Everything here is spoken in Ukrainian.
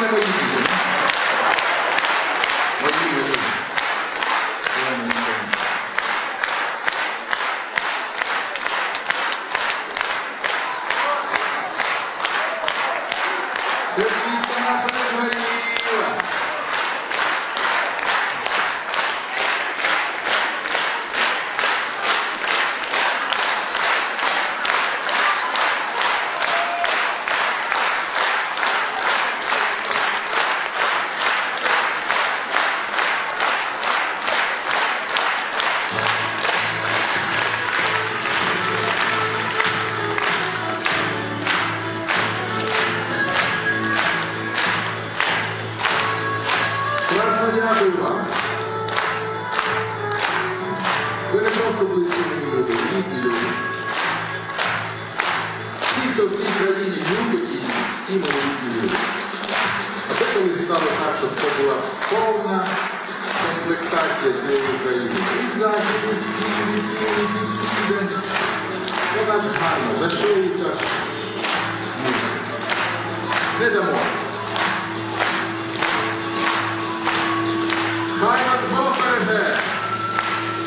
не мої дякую вам. Ви не просто близькі мені люди, рідні люди. Всі, хто в цій країні любить її, всі мої рідні люди. А це колись стало так, щоб це була повна комплектація цієї України. І захід, і схід, і північ, і південь. Вона ж її так? Не дамо. I was